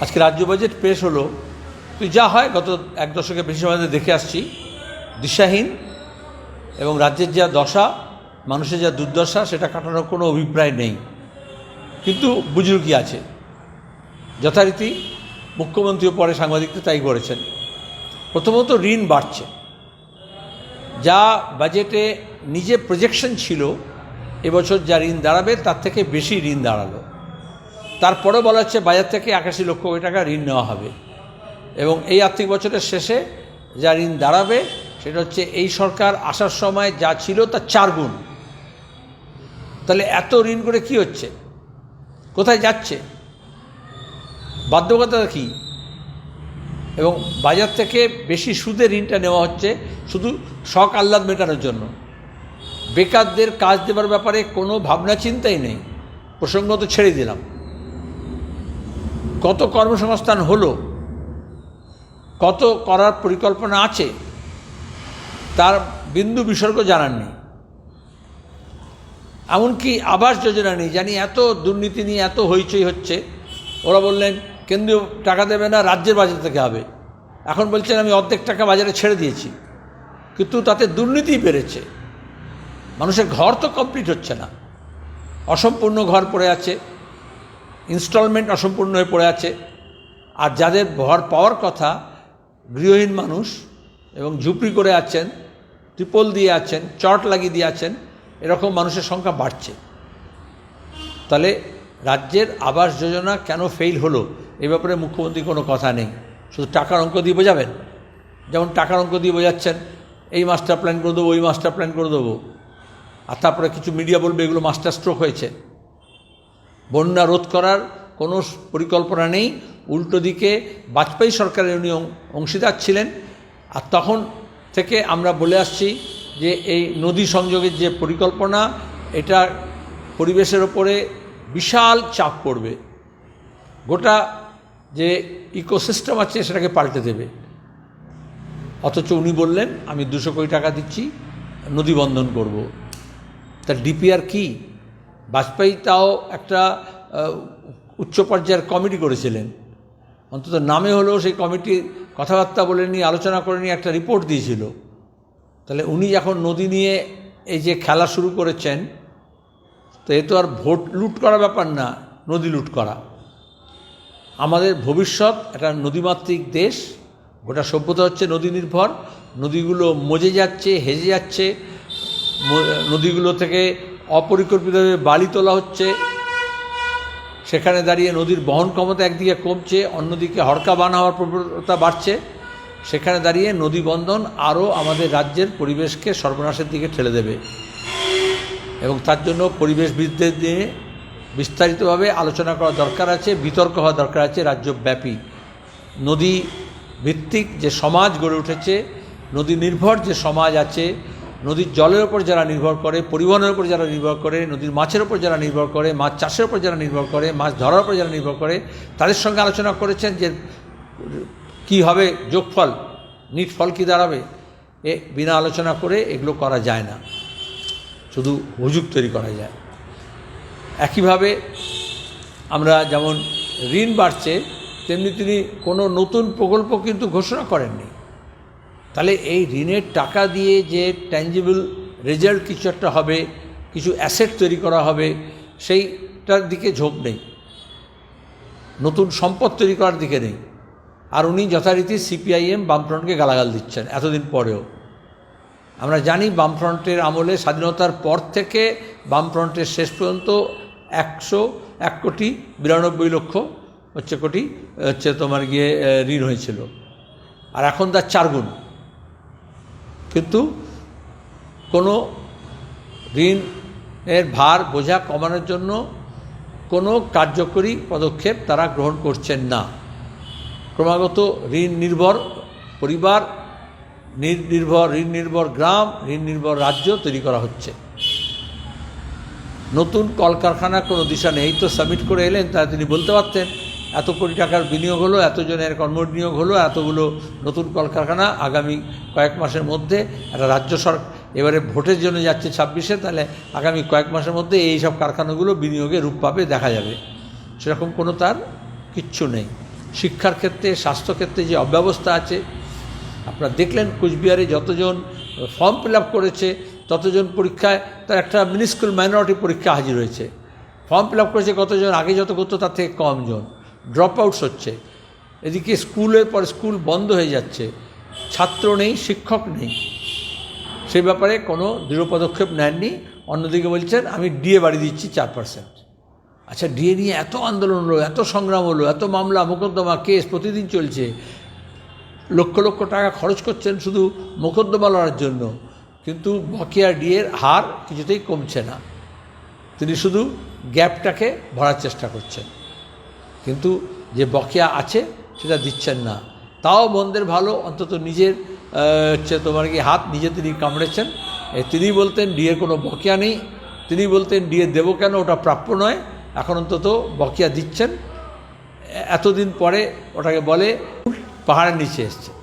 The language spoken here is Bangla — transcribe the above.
আজকে রাজ্য বাজেট পেশ হলো। তুই যা হয়, গত এক দশকে বেশি সময় দেখে আসছি। দিশাহীন এবং রাজ্যের যা দশা, মানুষের যা দুর্দশা, সেটা কাটানোর কোনো অভিপ্রায় নেই। কিন্তু বুজুর্গি আছে? যথারীতি মুখ্যমন্ত্রীও পরে সাংবাদিকদের তাই করেছেন প্রথমত ঋণ বাড়ছে। যা বাজেটে নিজে প্রজেকশন ছিল, এবছর যা ঋণ দাঁড়াবে, তার থেকে বেশি ঋণ দাঁড়াল। তারপরে বলা হচ্ছে বাজার থেকে একাশি লক্ষ কোটি টাকা ঋণ নেওয়া হবে। এবং এই আর্থিক বছরের শেষে যা ঋণ দাঁড়াবে, সেটা হচ্ছে এই সরকার আসার সময় যা ছিল তার চার গুণ। তাহলে এত ঋণ করে কি হচ্ছে? কোথায় যাচ্ছে? বাধ্যকতা কী? এবং বাজার থেকে বেশি সুদে ঋণটা নেওয়া হচ্ছে শুধু শখ আহ্লাদ মেটানোর জন্য। বেকারদের কাজ দেবার ব্যাপারে কোনো ভাবনা চিন্তাই নেই। প্রসঙ্গ তো ছেড়ে দিলাম। কত কর্মসংস্থান হলো, কত করার পরিকল্পনা আছে, তার বিন্দু বিসর্গ জানার নেই। এমনকি আবাস যোজনা নেই, জানি এত দুর্নীতি নিয়ে এত হইচই হচ্ছে। ওরা বললেন, কেন্দ্রীয় টাকা দেবে না, রাজ্যের বাজার থেকে হবে। এখন বলছেন, আমি অর্ধেক টাকা বাজারে ছেড়ে দিয়েছি, কিন্তু তাতে দুর্নীতিই বেড়েছে। মানুষের ঘর তো কমপ্লিট হচ্ছে না। অসম্পূর্ণ ঘর পড়ে আছে ইনস্টলমেন্ট অসম্পূর্ণ হয়ে পড়ে আছে। আর যাদের ঘর পাওয়ার কথা, গৃহহীন মানুষ এবং ঝুপড়ি করে আছেন, ত্রিপল দিয়ে আছেন, চট লাগিয়ে দিয়ে আছেন, এরকম মানুষের সংখ্যা বাড়ছে। তাহলে রাজ্যের আবাস যোজনা কেন ফেল হলো? এ ব্যাপারে মুখ্যমন্ত্রী কোনো কথা নেই। শুধু টাকার অঙ্ক দিয়ে বোঝাবেন? যেমন টাকার অঙ্ক দিয়ে বোঝাচ্ছেন, এই মাস্টার প্ল্যান করে দেবো, ওই মাস্টার প্ল্যান করে দেবো। আর তারপরে কিছু মিডিয়া বলবে, এগুলো মাস্টার স্ট্রোক হয়েছে। বন্যা রোধ করার কোনো পরিকল্পনা নেই। উল্টো দিকে বাজপেয়ী সরকারের উনি অংশীদার ছিলেন। আর তখন থেকে আমরা বলে আসছি যে এই নদী সংযোগের যে পরিকল্পনা, এটা পরিবেশের ওপরে বিশাল চাপ পড়বে। গোটা যে ইকোসিস্টেম আছে, সেটাকে পাল্টে দেবে। অথচ উনি বললেন, আমি দুশো কোটি টাকা দিচ্ছি, নদী বন্ধন করব। তা ডিপিআর কি? বাজপেয়ী তাও একটা উচ্চ পর্যায়ের কমিটি করেছিলেন। অন্তত নামে হলেও সেই কমিটি কথাবার্তা বলে নিয়ে, আলোচনা করে নিয়ে একটা রিপোর্ট দিয়েছিল। তাহলে উনি যখন নদী নিয়ে এই যে খেলা শুরু করেছেন, তো এ তো আর ভোট লুট করা ব্যাপার না, নদী লুট করা। আমাদের ভবিষ্যৎ একটা নদীমাতৃক দেশ, গোটা সভ্যতা হচ্ছে নদী নির্ভর, নদীগুলো মজে যাচ্ছে, হেজে যাচ্ছে নদীগুলো থেকে অপরিকল্পিতভাবে বালি তোলা হচ্ছে। সেখানে দাঁড়িয়ে নদীর বহন ক্ষমতা একদিকে কমছে, অন্যদিকে হরকা বান হওয়ার প্রবণতা বাড়ছে। সেখানে দাঁড়িয়ে নদী বন্ধন আরও আমাদের রাজ্যের পরিবেশকে সর্বনাশের দিকে ঠেলে দেবে। এবং তার জন্য পরিবেশবিদদের নিয়ে বিস্তারিতভাবে আলোচনা করা দরকার আছে, বিতর্ক হওয়া দরকার আছে রাজ্যব্যাপী। নদী ভিত্তিক যে সমাজ গড়ে উঠেছে নদী নির্ভর যে সমাজ আছে নদীর জলের ওপর যারা নির্ভর করে, পরিবহনের উপর যারা নির্ভর করে, নদীর মাছের ওপর যারা নির্ভর করে, মাছ চাষের ওপর যারা নির্ভর করে, মাছ ধরার ওপর যারা নির্ভর করে, তাদের সঙ্গে আলোচনা করেছেন যে কি হবে যোগফল, নিট ফল কী দাঁড়াবে? এ বিনা আলোচনা করে এগুলো করা যায় না। শুধু হুজুগ তৈরি করা যায়। একইভাবে আমরা যেমন ঋণ বাড়ছে, তেমনি তিনি কোনো নতুন প্রকল্প কিন্তু ঘোষণা করেননি। তাহলে এই ঋণের টাকা দিয়ে যে ট্যাঞ্জিবল রেজাল্ট কিছু একটা হবে, কিছু অ্যাসেট তৈরি করা হবে, সেইটার দিকে ঝোঁক নেই। নতুন সম্পদ তৈরি করার দিকে নেই। আর উনি যথারীতি সিপিআইএম বামফ্রন্টকে গালাগাল দিচ্ছেন এতদিন পরেও। আমরা জানি বামফ্রন্টের আমলে স্বাধীনতার পর থেকে বামফ্রন্টের শেষ পর্যন্ত একশো এক কোটি বিরানব্বই লক্ষ হচ্ছে কোটি, হচ্ছে তোমার গিয়ে ঋণ হয়েছিল। আর এখন তার চার গুণ। কিন্তু কোনো ঋণের ভার বোঝা কমানোর জন্য কোনো কার্যকরী পদক্ষেপ তারা গ্রহণ করছেন না। ক্রমাগত ঋণ নির্ভর পরিবার নির্ভর, ঋণ নির্ভর গ্রাম, ঋণ নির্ভর রাজ্য তৈরি করা হচ্ছে। নতুন কলকারখানা কোনো দিশা নেই। তো সাবমিট করে এলেন তা তিনি বলতে পারতেন। এত কোটি টাকার বিনিয়োগ হলো, এতজনের কর্মবিনিয়োগ হলো, এতগুলো নতুন কলকারখানা আগামী কয়েক মাসের মধ্যে একটা রাজ্য সরকার এবারে ভোটের জন্য যাচ্ছে ছাব্বিশে, তাহলে আগামী কয়েক মাসের মধ্যে এই সব কারখানাগুলো বিনিয়োগে রূপ পাবে, দেখা যাবে। সেরকম কোনো তার কিচ্ছু নেই। শিক্ষার ক্ষেত্রে স্বাস্থ্যক্ষেত্রে যে অব্যবস্থা আছে, আপনারা দেখলেন কুচবিহারে যতজন ফর্ম ফিল করেছে, ততজন পরীক্ষায় তার একটা মিনিস্কুল মাইনরিটি পরীক্ষা হাজির হয়েছে। ফর্ম ফিল করেছে কতজন, আগে যত করতো তার থেকে কম জন। ড্রপ আউটস হচ্ছে। এদিকে স্কুলের পর স্কুল বন্ধ হয়ে যাচ্ছে। ছাত্র নেই, শিক্ষক নেই। সে ব্যাপারে কোনো দৃঢ় পদক্ষেপ নেননি। অন্যদিকে বলছেন, আমি ডিএ বাড়ি দিচ্ছি চার পার্সেন্ট আচ্ছা ডিএ নিয়ে এত আন্দোলন হলো, এত সংগ্রাম হলো, এত মামলা, মোকদ্দমা, কেস প্রতিদিন চলছে। লক্ষ লক্ষ টাকা খরচ করছেন শুধু মোকদ্দমা লড়ার জন্য। কিন্তু বকেয়া ডিএর হার কিছুতেই কমছে না। তিনি শুধু গ্যাপটাকে ভরার চেষ্টা করছেন। কিন্তু যে বকেয়া আছে, সেটা দিচ্ছেন না। তাও মন্দের ভালো, অন্তত নিজের হচ্ছে তোমার কি হাত নিজে তিনি কামড়েছেন। তিনি বলতেন ডিয়ের কোনো বকেয়া নেই। তিনি বলতেন, ডিএ দেবো কেন? ওটা প্রাপ্য নয়। এখন অন্তত বকেয়া দিচ্ছেন। এতদিন পরে ওটাকে বলে পাহাড়ের নিচে এসছে।